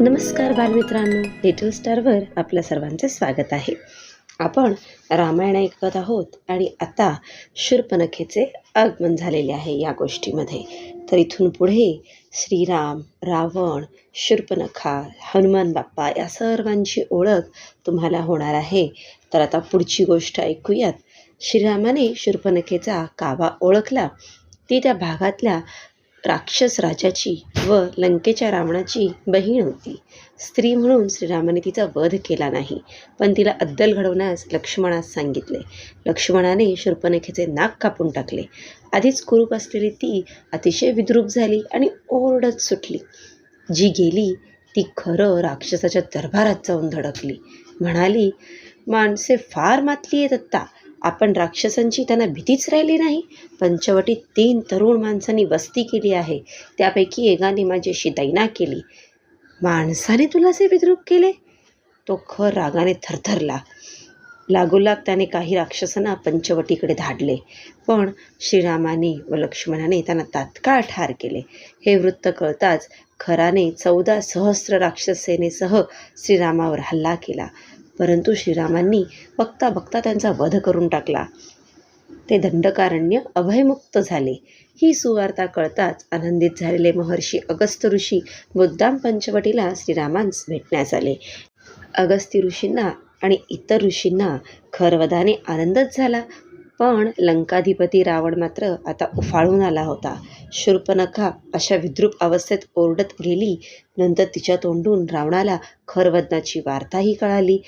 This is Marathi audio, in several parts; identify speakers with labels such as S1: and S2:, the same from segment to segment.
S1: नमस्कार बालमित्रांनो लिटल स्टारवर आपल्या सर्वांचे स्वागत आहे. आपण रामायण ऐकत आहोत आणि आता शूर्पणखेचे आगमन झालेले आहे या गोष्टीमध्ये. तर इथून पुढे श्रीराम रावण शूर्पणखा हनुमान बाप्पा या सर्वांची ओळख तुम्हाला होणार आहे. तर आता पुढची गोष्ट ऐकूयात. श्रीरामाने शूर्पणखेचा कावा ओळखला. ती त्या भागातल्या राक्षस राजाची व लंकेच्या रावणाची बहीण होती. स्त्री म्हणून श्रीरामाने तिचा वध केला नाही पण तिला अद्दल घडवण्यास लक्ष्मणास सांगितले. लक्ष्मणाने शूर्पणखेचे नाक कापून टाकले. आधीच कुरूप असलेली ती अतिशय विद्रूप झाली आणि ओरडत सुटली. जी गेली ती खरं राक्षसाच्या दरबारात जाऊन धडकली. म्हणाली माणसे फार मातली आहेत आत्ता. आपण राक्षसांची त्यांना भीतीच राहिली नाही. पंचवटीत तीन तरुण माणसांनी वस्ती केली आहे. त्यापैकी एकाने माझ्याशी दैना केली. माणसाने तुला असे विद्रूप केले? तो खर रागाने थरथरला. लागोलाग त्याने काही राक्षसांना पंचवटीकडे धाडले. पण श्रीरामाने व लक्ष्मणाने त्यांना तात्काळ ठार केले. हे वृत्त कळताच खराने चौदा सहस्र राक्षस सेनेसह श्रीरामावर हल्ला केला. परंतु श्रीरामांनी बघता बघता त्यांचा वध करून टाकला. ते दंडकारण्य अभयमुक्त झाले. ही सुवार्ता कळताच आनंदित झालेले महर्षी अगस्त्य ऋषी मुद्दाम पंचवटीला श्रीरामांस भेटण्यास आले. अगस्त्य ऋषींना आणि इतर ऋषींना खरवदाने आनंदच झाला. पण लंकाधिपती रावण मात्र आता उफाळून आला होता. शूर्पनखा अशा विद्रूप अवस्थेत ओरडत गेली नंतर तिच्या तोंडून रावणाला खरवदनाची वार्ताही कळाली.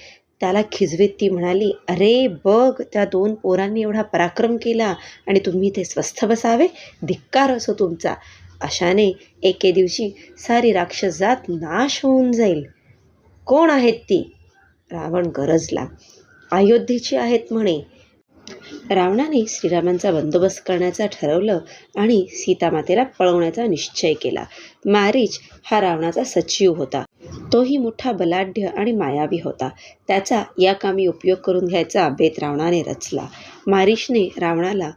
S1: त्याला खिजवीत ती म्हणाली अरे बघ त्या दोन पोरांनी एवढा पराक्रम केला आणि तुम्ही ते स्वस्थ बसावे? धिक्कार असो तुमचा. अशाने एके दिवशी सारी राक्षस जात नाश होऊन जाईल. कोण आहेत ती? रावण गरजला. अयोध्येची आहेत म्हणे. रावणाने श्रीरामांचा बंदोबस्त करण्याचं ठरवलं आणि सीतामातेला पळवण्याचा निश्चय केला. मारीच हा रावणाचा सचिव होता. तोही मोठा बलाढ्य आणि मायावी होता. त्याचा या कामी उपयोग करून घ्यायचा बेत रावणाने रचला. मारीशने रावणाला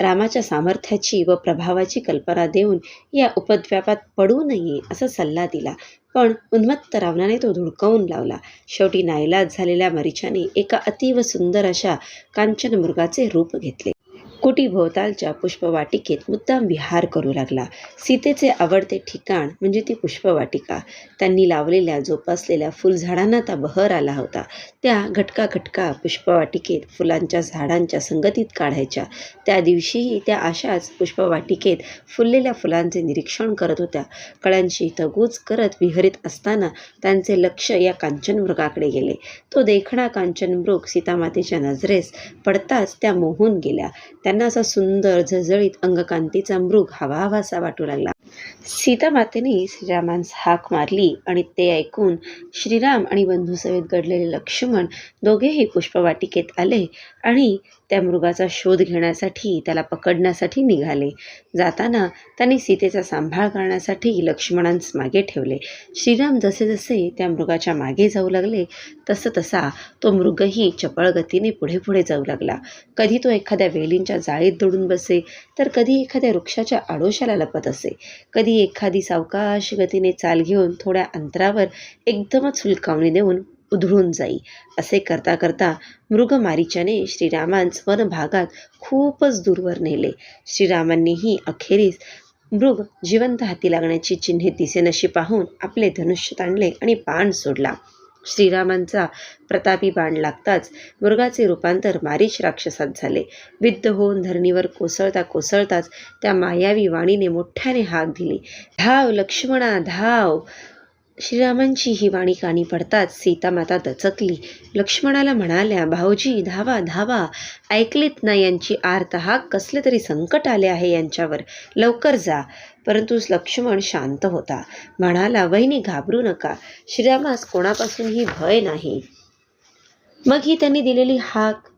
S1: रामाच्या सामर्थ्याची व प्रभावाची कल्पना देऊन या उपद्व्यापात पडू नये असा सल्ला दिला. पण उन्मत्त रावणाने तो धुडकावून लावला. शेवटी नाईलाज झालेल्या मरीचाने एका अतीव सुंदर अशा कांचन मृगाचे रूप घेतले. कुटीभोवतालच्या पुष्पवाटिकेत मुद्दाम विहार करू लागला. सीतेचे आवडते ठिकाण म्हणजे ती पुष्पवाटिका. त्यांनी लावलेल्या जोपासलेल्या फुलझाडांना त्या बहर आला होता. त्या घटका घटका पुष्पवाटिकेत फुलांच्या झाडांच्या संगतीत काढायच्या. त्या दिवशीही त्या अशाच पुष्पवाटिकेत फुललेल्या फुलांचे निरीक्षण करत होत्या. कळ्यांशी तगूच करत विहरीत असताना त्यांचे लक्ष या कांचनमृगाकडे गेले. तो देखणा कांचनमृग सीतामातेच्या नजरेस पडताच त्या मोहून गेल्या. त्यांना असा सुंदर झळझळीत अंगकांतीचा मृग हवा हवासा वाटू लागला. सीतामातेने श्रीरामांस हाक मारली आणि ते ऐकून श्रीराम आणि बंधुसवेत घडलेले लक्ष्मण दोघेही पुष्पवाटिकेत आले आणि त्या मृगाचा शोध घेण्यासाठी त्याला पकडण्यासाठी निघाले. जाताना त्यांनी सीतेचा सांभाळ करण्यासाठी लक्ष्मणांस मागे ठेवले. श्रीराम जसे जसे त्या मृगाच्या मागे जाऊ लागले तसं तसा तो मृगही चपळ गतीने पुढे पुढे जाऊ लागला. कधी तो एखाद्या वेलींच्या जाळीत दडून बसे तर कधी एखाद्या वृक्षाच्या आडोशाला लपत असे. कधी एखादी सावकाश गतीने चाल घेऊन थोड्या अंतरावर एकदमच हुलकावणी देऊन उधळून जाई. असे करता करता मृगमारीच्याने श्रीरामांस वनभागात खूपच दूरवर नेले. श्रीरामांनीही अखेरीस मृग जिवंत हाती लागण्याची चिन्हे दिसेनशी पाहून आपले धनुष्य ताणले आणि बाण सोडला. श्रीरामांचा प्रतापी बाण लागताच मृगाचे रूपांतर मारीच राक्षसात झाले. विद्ध होऊन धरणीवर कोसळता कोसळताच त्या मायावी वाणीने मोठ्याने हाक दिली. धाव लक्ष्मणा धाव! श्रीरामांची ही वाणी कानी पडताच सीतामाता दचकली. लक्ष्मणाला म्हणाल्या भाऊजी धावा धावा! ऐकलीत ना यांची आर्त हाक कसले तरी संकट आले आहे यांच्यावर. लवकर जा. परंतु लक्ष्मण शांत होता. म्हणाला वहिनी घाबरू नका. श्रीरामास कोणापासूनही भय नाही. मग ही त्यांनी दिलेली हाक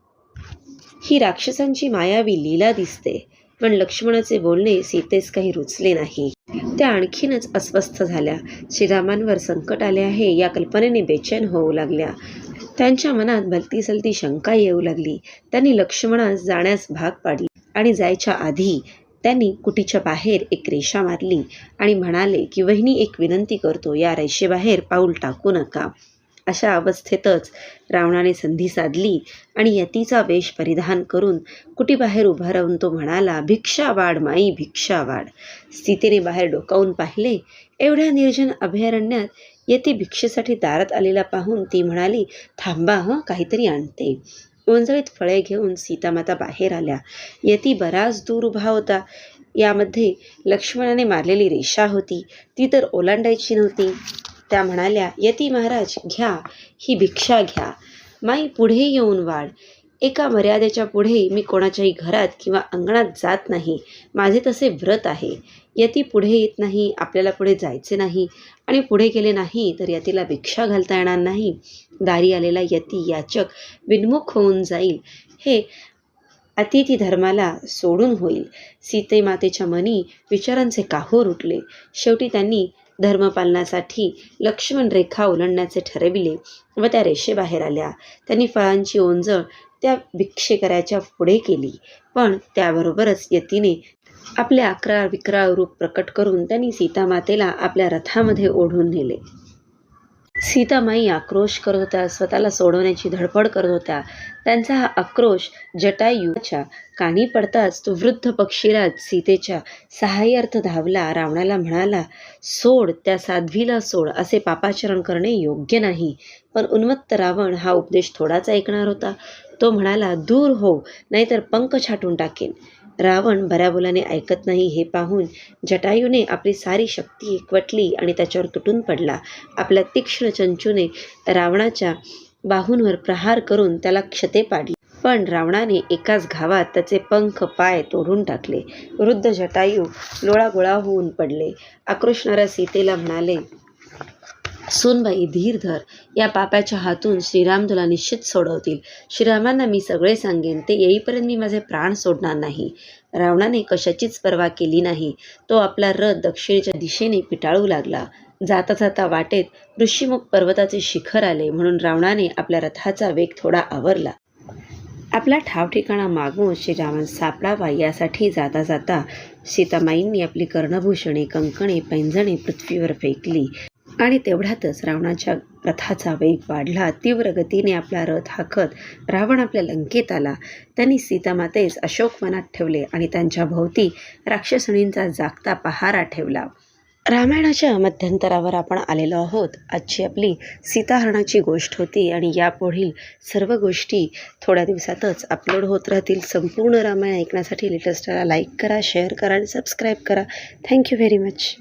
S1: ही राक्षसांची मायावी लीला दिसते. पण लक्ष्मणाचे बोलणे सीतेस काही रुचले नाही. त्या आणखीनच अस्वस्थ झाल्या. श्रीरामांवर संकट आले आहे या कल्पनेने बेचैन होऊ लागल्या. त्यांच्या मनात भलती सलती शंका येऊ लागली. त्यांनी लक्ष्मणास जाण्यास भाग पाडली आणि जायच्या आधी त्यांनी कुटीच्या बाहेर एक रेषा मारली आणि म्हणाले की वहिनी एक विनंती करतो या रेषेबाहेर पाऊल टाकू नका. अशा अवस्थेतच रावणाने संधी साधली आणि यतीचा वेश परिधान करून कुटीबाहेर उभा राहून तो म्हणाला भिक्षा वाढ माई भिक्षा वाढ. सीतेने बाहेर डोकावून पाहिले. एवढ्या निर्जन अभयारण्यात यती भिक्षेसाठी दारात आलेला पाहून ती म्हणाली थांबा हं काहीतरी आणते. ओंजळीत फळे घेऊन सीतामाता बाहेर आल्या. यती बराच दूर उभा होता. यामध्ये लक्ष्मणाने मारलेली रेषा होती. ती तर ओलांडायची नव्हती. त्या म्हणाल्या यती महाराज घ्या. ही भिक्षा घ्या. माई पुढे येऊन वाढ. एका मर्यादेच्या पुढे मी कोणाच्याही घरात किंवा अंगणात जात नाही. माझे तसे व्रत आहे. यती पुढे येत नाही आपल्याला पुढे जायचे नाही आणि पुढे गेले नाही तर यतीला भिक्षा घालता येणार नाही. दारी आलेला यती याचक विन्मुख होऊन जाईल. हे अतिथी धर्माला सोडून होईल. सीते मातेच्या मनी विचारांचे काहूर उठले शेवटी त्यांनी धर्मपालनासाठी लक्ष्मण रेखा ओलांडण्याचे ठरविले व त्या रेषेबाहेर आल्या. त्यांनी फळांची ओंजळ त्या भिक्षेकऱ्याच्या पुढे केली. पण त्याबरोबरच यतीने आपले अकरा विक्राळ रूप प्रकट करून त्यांनी सीतामातेला आपल्या रथामध्ये ओढून नेले. सीतामाई आक्रोश करत होत्या स्वतःला सोडवण्याची धडपड करत होत्या. त्यांचा हा आक्रोश जटायूच्या कानी पडताच तो वृद्ध पक्षीराज सीतेच्या सहाय्यार्थ धावला रावणाला म्हणाला सोड त्या साध्वीला सोड असे पापाचरण करणे योग्य नाही पण उन्मत्त रावण हा उपदेश थोडाच ऐकणार होता. तो म्हणाला दूर हो नाहीतर पंख छाटून टाकेन. रावण बऱ्याबोलाने ऐकत नाही हे पाहून जटायूने आपली सारी शक्ती एकवटली आणि त्याच्यावर तुटून पडला. आपल्या तीक्ष्ण चंचूने रावणाच्या बाहूंवर प्रहार करून त्याला क्षते पाडली. पण रावणाने एकाच घावात त्याचे पंख पाय तोडून टाकले. वृद्ध जटायू लोळागोळा होऊन पडले. आक्रोशणाऱ्या सीतेला म्हणाले सूनबाई धीर धर या पाप्याच्या हातून श्रीराम तुला निश्चित सोडवतील. श्रीरामांना मी सगळे सांगेन ते येईपर्यंत मी माझे प्राण सोडणार नाही. रावणाने कशाचीच पर्वा केली नाही. तो आपला रथ दक्षिणेच्या दिशेने पिटाळू लागला. जाता जाता वाटेत ऋषीमुख पर्वताचे शिखर आले म्हणून रावणाने आपल्या रथाचा वेग थोडा आवरला. आपला ठाव ठिकाणा मागून श्रीरामन सापडावा यासाठी जाता जाता सीतामाईंनी आपली कर्णभूषणे कंकणे पैंजणे पृथ्वीवर फेकली. आणि तेवढ्यातच रावणाच्या रथाचा वेग वाढला. तीव्र गतीने आपला रथ हाकत रावण आपल्या लंकेत आला. त्यांनी सीतामातेस अशोक मनात ठेवले आणि त्यांच्या भोवती राक्षसणींचा जागता पहारा ठेवला. रामायणाच्या मध्यंतरावर आपण आलेलो आहोत. आजची आपली सीताहरणाची गोष्ट होती आणि यापुढील सर्व गोष्टी थोड्या दिवसातच अपलोड होत राहतील. संपूर्ण रामायण ऐकण्यासाठी लेटेस्टला लाईक करा शेअर करा आणि सबस्क्राईब करा. Thank you very much